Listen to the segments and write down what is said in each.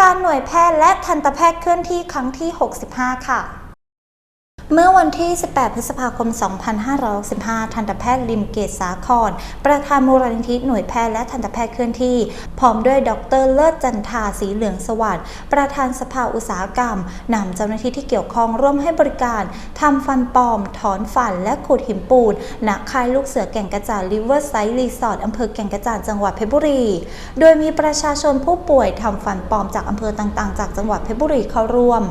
การหน่วยแพทย์และทันตแพทย์เคลื่อนที่ครั้งที่ 65 ค่ะ เมื่อวันที่ 18 พฤษภาคม 2565ทันตแพทย์ลิมเกตสาคร ประธานมูลนิธิหน่วยแพทย์และทันตแพทย์เคลื่อนที่ พร้อมด้วยดรเลิศจันทาสีเหลืองสวัสดิ์ประธานสภาอุตสาหกรรมนำเจ้าหน้าที่ที่เกี่ยวข้องร่วมให้บริการทำฟันปลอม ถอนฟัน และขูดหินปูนณค่ายลูกเสือแก่งกระจานริเวอร์ไซด์รีสอร์ทอำเภอแก่งกระจานจังหวัดเพชรบุรี โดยมีประชาชนผู้ป่วยทำฟันปลอมจากอำเภอต่างๆ จากจังหวัดเพชรบุรีเข้าร่วม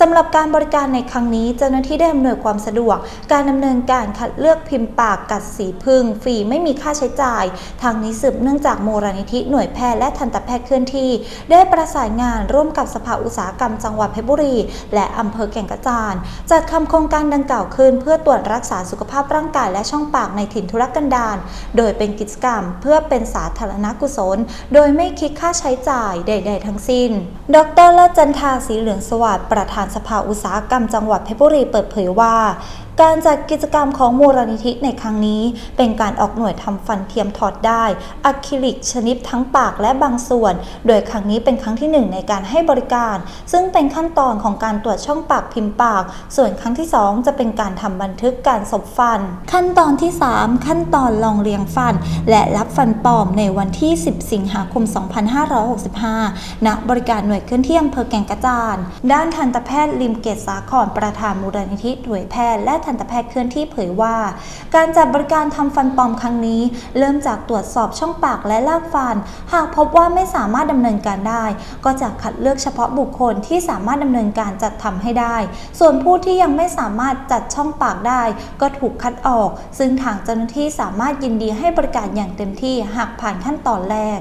สำหรับการบริการในครั้งนี้เจ้าหน้าที่ได้อำนวยความสะดวก การดำเนินการคัดเลือกพิมพ์ปากกัดสีพึ่งฟรีไม่มีค่าใช้จ่าย ทางนี้สืบเนื่องจากมูลนิธิหน่วยแพทย์และทันตแพทย์เคลื่อนที่ ได้ประสานงานร่วมกับสภาอุตสาหกรรมจังหวัดเพชรบุรี และอำเภอแก่งกระจานจัดทำโครงการดังกล่าวขึ้น เพื่อตรวจรักษาสุขภาพร่างกายและช่องปากในถิ่นธุรกันดารโดยเป็นกิจกรรม เพื่อเป็นสาธารณกุศล โดยไม่คิดค่าใช้จ่ายใด ๆ ทั้งสิ้น ดรเลจันทาสีเหลืองสวัสดิ์ประธานสภาอุตสาหกรรมจังหวัดเพชรบุรีเปิดเผยว่า การจัดกิจกรรมของมูลนิธิในครั้งนี้ เป็นการออกหน่วยทำฟันเทียมถอดได้อะคริลิกชนิดทั้งปากและบางส่วน โดยครั้งนี้เป็นครั้งที่หนึ่งในการให้บริการ ซึ่งเป็นขั้นตอนของการตรวจช่องปากพิมพ์ปาก ส่วนครั้งที่สองจะเป็นการทำบันทึกการสบฟัน ขั้นตอนที่ 3 ขั้นตอนลองเรียงฟัน และรับฟันปลอมในวันที่ 10 สิงหาคม 2565 ณ บริการหน่วยเคลื่อนที่อำเภอแก่งกระจาน ด้านทันตแพทย์ลิมเกตสาครประธานมูลนิธิหน่วยแพทย์และทันตแพทย์เคลื่อนที่เผยว่า การจัดบริการทำฟันปลอมครั้งนี้ เริ่มจากตรวจสอบช่องปากและลากฟัน หากพบว่าไม่สามารถดำเนินการได้ ก็จะคัดเลือกเฉพาะบุคคลที่สามารถดำเนินการจัดทำให้ได้ ส่วนผู้ที่ยังไม่สามารถจัดช่องปากได้ ก็ถูกคัดออก ซึ่งทางเจ้าหน้าที่สามารถยินดีให้บริการอย่างเต็มที่หากผ่านขั้นตอนแรก